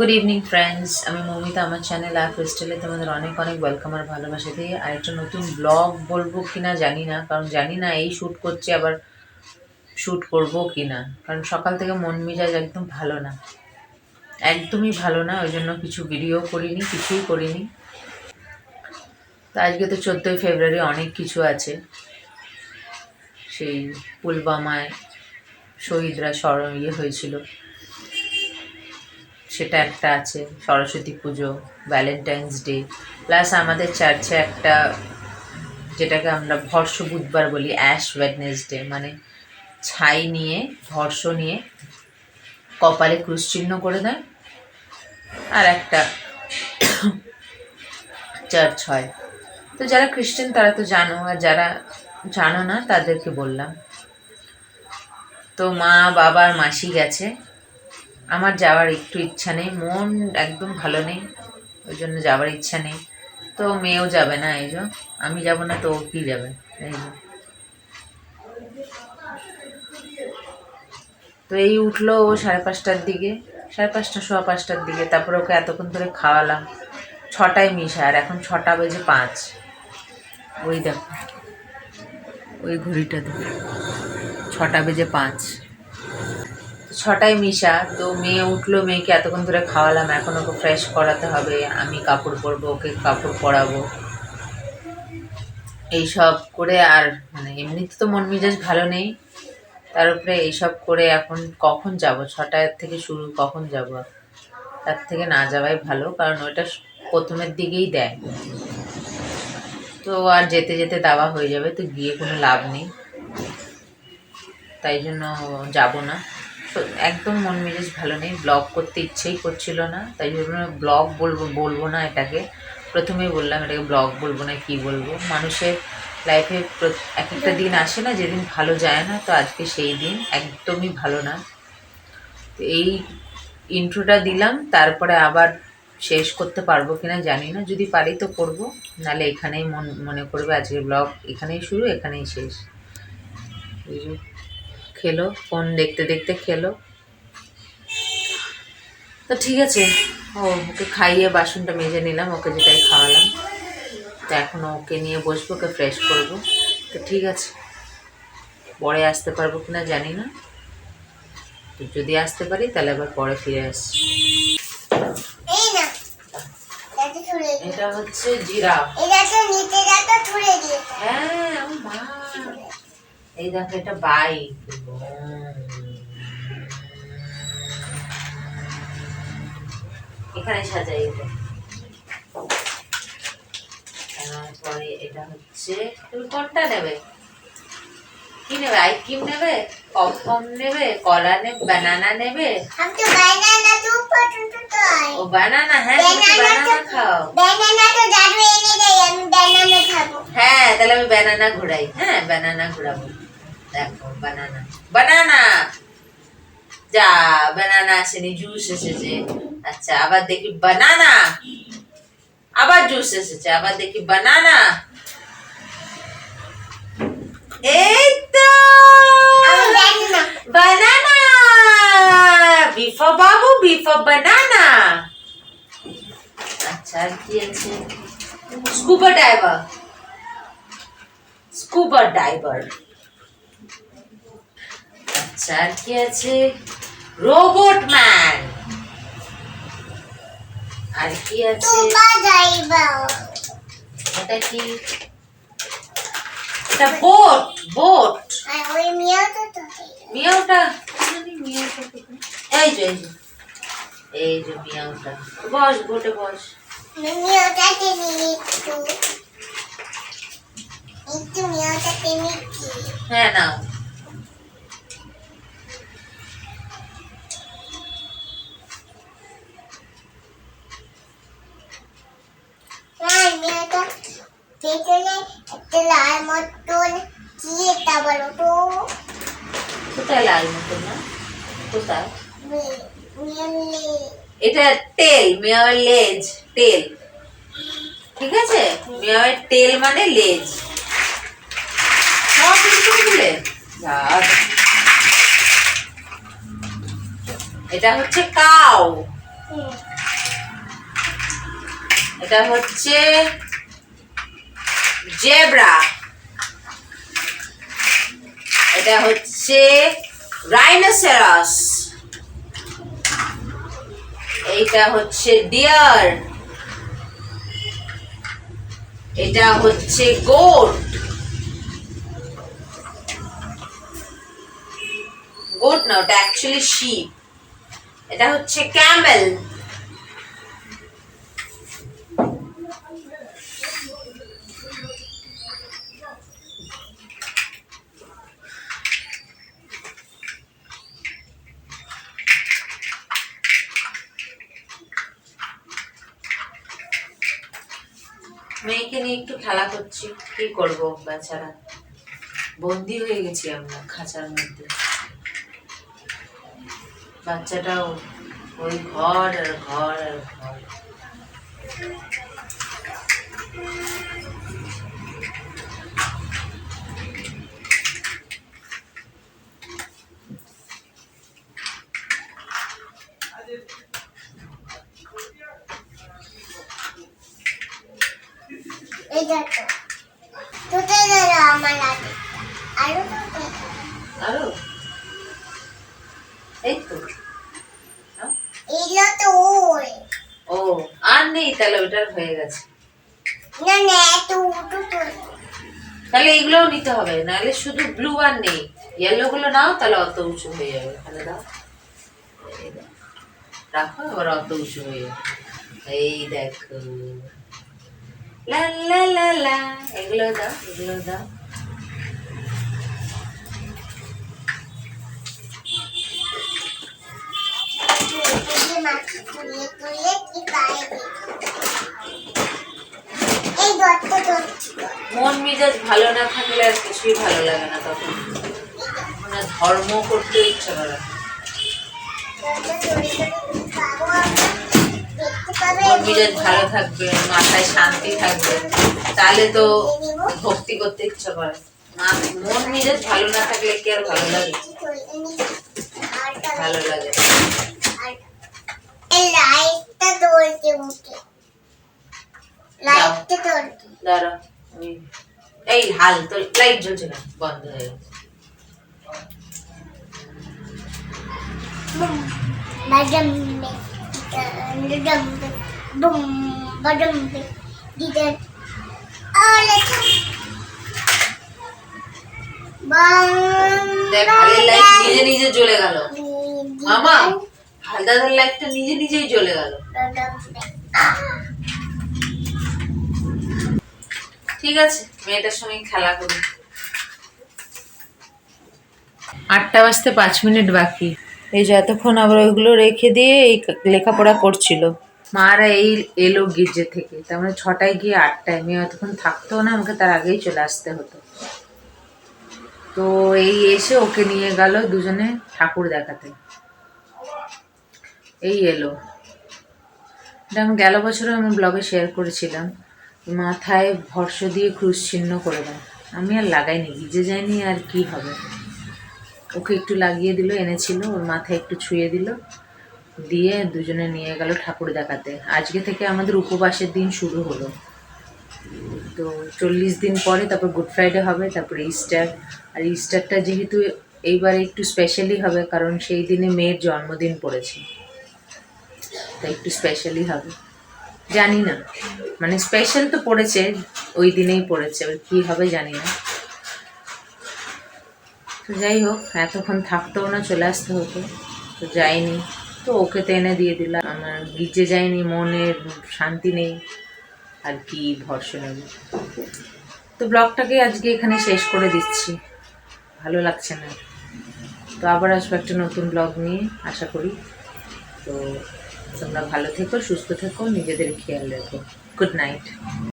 Good evening friends আমি মৌমিতা, আমার channel আর ক্রিস্টালে তোমাদের অনেক অনেক ওয়েলকাম আর ভালোবাসা আর একটা নতুন ব্লগ বলব কি না জানি না, কারণ জানি না এই শ্যুট করছি, আবার শ্যুট করব কি না কারণ সকাল থেকে মন মেজাজ একদম ভালো না। একদমই ভালো না, ওই জন্য কিছু ভিডিও করিনি, কিছুই করিনি। তো আজকে তো চোদ্দোই ফেব্রুয়ারি, অনেক কিছু আছে। সেই পুলবামায় শহীদরা স্মর ইয়ে হয়েছিল। সেটা একটা আছে, সরস্বতী পুজো ভ্যালেন্টাইন্স ডে প্লাস আমাদের চার্চে একটা, যেটাকে আমরা ভর্ষ বুধবার বলি অ্যাশ ওয়েডনেসডে মানে ছাই নিয়ে ভর্ষ নিয়ে কপালে ক্রুশ চিহ্ন করে দেয়, আর একটা চার্চ হয়। তো যারা খ্রিস্টান তারা তো জানো, আর যারা জানো না তাদেরকে বললাম। তো মা বাবার মাসি গেছে আমার যাওয়ার একটু ইচ্ছা নেই, মন একদম ভালো নেই, ওই জন্য যাওয়ার ইচ্ছা নেই। তো মেয়েও যাবে না এই আমি যাব না তো ও কি যাবে, এই তো এই উঠল ও সাড়ে পাঁচটার দিকে, সাড়ে পাঁচটা, সোয়া পাঁচটার দিকে, তারপরে ওকে এতক্ষণ ধরে খাওয়ালাম। ছটায় মিশা, আর এখন ছটা বেজে পাঁচ। ওই দেখো, ওই ঘড়িটা দেখো ছটা বেজে পাঁচ। ছটায় মিশা, তো মেয়ে উঠল, মেয়েকে এতক্ষণ ধরে খাওয়ালাম, এখন ওকে ফ্রেশ করাতে হবে, আমি কাপড় পরবো, ওকে কাপড় পরাবো। এইসব করে আর মানে এমনিতে তো মন মেজাজ ভালো নেই, তার উপরে এইসব করে এখন কখন যাব? ছটার থেকে শুরু, কখন যাব? তার থেকে না যাওয়াই ভালো, কারণ ওইটা প্রথমের দিকেই দেয়। তো আর যেতে যেতে দাওয়া হয়ে যাবে, তো গিয়ে কোনো লাভ নেই। তাই জন্য যাব না। একদম মন মেজাজ ভালো নেই। ব্লগ করতে ইচ্ছেই করছিল না, তাই জন্য ব্লগ বলব বলব না এটাকে। প্রথমেই বললাম এটাকে ব্লগ বলব না, কি বলব? মানুষের লাইফে এক একটা দিন আসে না, যেদিন ভালো যায় না, তো আজকে সেই দিন। একদমই ভালো না। তো এই ইন্ট্রোটা দিলাম, তারপরে আবার শেষ করতে পারব কিনা জানি না। যদি পারি তো করব, নাহলে এখানেই মন মনে করবে আজকের ব্লগ এখানেই শুরু, এখানেই শেষ। খেলো ফোন দেখতে দেখতে খেলো। তো ঠিক আছে ও ওকে খাইয়ে বাসনটা মেজে নিলাম ওকে যেটাই খাওয়ালাম। তো এখন ওকে নিয়ে বসবো ওকে ফ্রেশ করব। তো ঠিক আছে পরে আসতে পারব কিনা জানি না। তো যদি আসতে পারি তাহলে আবার পরে ফিরে আসছি। এটা হচ্ছে জিরা এটা তো নিচে ছুড়ে দিই হ্যাঁ মা। এই দেখো এটা বাইক এখানে সাজাই এটা। তারপরে এটা হচ্ছে তুমি কোনটা নেবে? কি নেবে? আইসক্রিম নেবে? পপকর্ন নেবে? কলা নেবে? বানানা নেবে? ও বানানা হ্যাঁ বানানা খাও। হ্যাঁ তাহলে আমি বানানা ঘুরাই। হ্যাঁ বানানা ঘুরাবো। দেখো বানানা বানানা যা বানানা আসেনি জুস এসেছে। আচ্ছা আবার দেখি বানানা আবার জুস এসেছে আবার দেখি বানানা এই তো! আমি জানি না। বানানা বিফা বাবু বিফা বানানা আচ্ছা আর কি আছে? স্কুবা ডাইভার স্কুবা ডাইভার আচ্ছা আর কি আছে রোবট ম্যান। আর কি আছে? এটা কি? এটা বোট বোট। মিয়াওটা? এই যে এই যে। মিয়াওটা। বস বোটে বস। মিয়াওটা একটু মিয়াওটা হ্যাঁ নাও। পেছনে একটা লাল মতন কি এটা বলো তো? কোথায় লাল মতো না? কোথায়? এটা তেল মেয়াওয়ের লেজ তেল। ঠিক আছে? মেয়াওয়ের তেল মানে লেজ। সব কিছু এটা হচ্ছে কাউ এটা হচ্ছে জেব্রা। এটা হচ্ছে রাইনোসেরাস। এইটা হচ্ছে ডিয়ার। এটা হচ্ছে গোট। গোট না, ওটা অ্যাকচুয়ালি শিপ এটা হচ্ছে ক্যামেল। মেয়েকে নিয়ে একটু খেলা করছি, কি করব বেচারা? বন্দি হয়ে গেছি আমরা খাঁচার মধ্যে। বাচ্চাটাও ওই ঘর আর ঘর আর ঘর। এই দেখো তুতে ধরো আমার লাগে আরও তুতে আরও? এই তো। নাও। তো ওই। ও আর নেই তাহলে ওটার হয়ে গেছে। না না এত উঠো তো তাহলে এগুলোও নিতে হবে নাহলে শুধু ব্লু আর নেই। ইয়েলো গুলো নাও তাহলে অত উঁচু হয়ে যাবে। তাহলে দাও। দাও। রাখো আবার অত উঁচু হয়ে যাবে। এই দেখো। লা লা লা লা, এগুলো দাও এগুলো দাও। মন মেজাজ ভালো না থাকলে আর কিছুই ভালো লাগে না তখন। মানে ধর্ম করতে ইচ্ছা করে মন মেজাজ ভালো থাকবে মাথায় শান্তি থাকবে তাহলে তো ভক্তি করতে ইচ্ছা করে। মন মেজাজ ভালো না থাকলে কি আর ভালো লাগে? ভালো লাগে। এই দাঁড়া হাল তো লাইট জ্বলছে না বন্ধ হয়ে গেছে। Boom all bam দেখ হালের লাইট নিজে নিজে জ্বলে গেল। মামা হালদাদার লাইটটা নিজে নিজেই জ্বলে গেল। ঠিক আছে মেয়েটার সঙ্গে খেলা করি। আটটা বাজতে পাঁচ মিনিট বাকি। এই যে এতক্ষণ আবার ওইগুলো রেখে দিয়ে এই লেখাপড়া করছিল। মারা এই এলো গির্জে থেকে। তার মানে ছটায় গিয়ে আটটায়। মেয়ে অতক্ষণ থাকতো না, আমাকে তার আগেই চলে আসতে হতো। তো এই এসে ওকে নিয়ে গেল দুজনে ঠাকুর দেখাতে। এই এলো। এটা আমি গেল বছরও আমি ব্লগে শেয়ার করেছিলাম মাথায় ভরস দিয়ে ক্রুশ চিহ্ন করে দেয়। আমি আর লাগাইনি ভিজে যায়নি আর কি হবে? ওকে একটু লাগিয়ে দিল, এনেছিল, ওর মাথায় একটু ছুঁয়ে দিল। দিয়ে দুজনে নিয়ে গেল ঠাকুর দেখাতে। আজকে থেকে আমাদের উপবাসের দিন শুরু হলো। তো চল্লিশ দিন পরে তারপর গুড ফ্রাইডে হবে, তারপরে ইস্টার। আর ইস্টারটা যেহেতু এইবারে একটু স্পেশালি হবে, কারণ সেই দিনে মেয়ের জন্মদিন পড়েছে। তাই একটু স্পেশালি হবে। জানি না। মানে স্পেশাল তো পড়েছে, ওই দিনেই পড়েছে। এবার কী হবে জানি না। তো যাই হোক, এতক্ষণ থাকতেও না, চলে আসতে হতো। তো যাইনি। তো ওকে তো এনে দিয়ে দিলাম। আমার গিজে যায়নি মনের শান্তি নেই, আর কি ভরসা নেবে তো ব্লগটাকে আজকে এখানে শেষ করে দিচ্ছি। ভালো লাগছে না। তো আবার আসব একটা নতুন ব্লগ নিয়ে, আশা করি। তো তোমরা ভালো থেকো, সুস্থ থেকো, নিজেদের খেয়াল রেখো। Good night.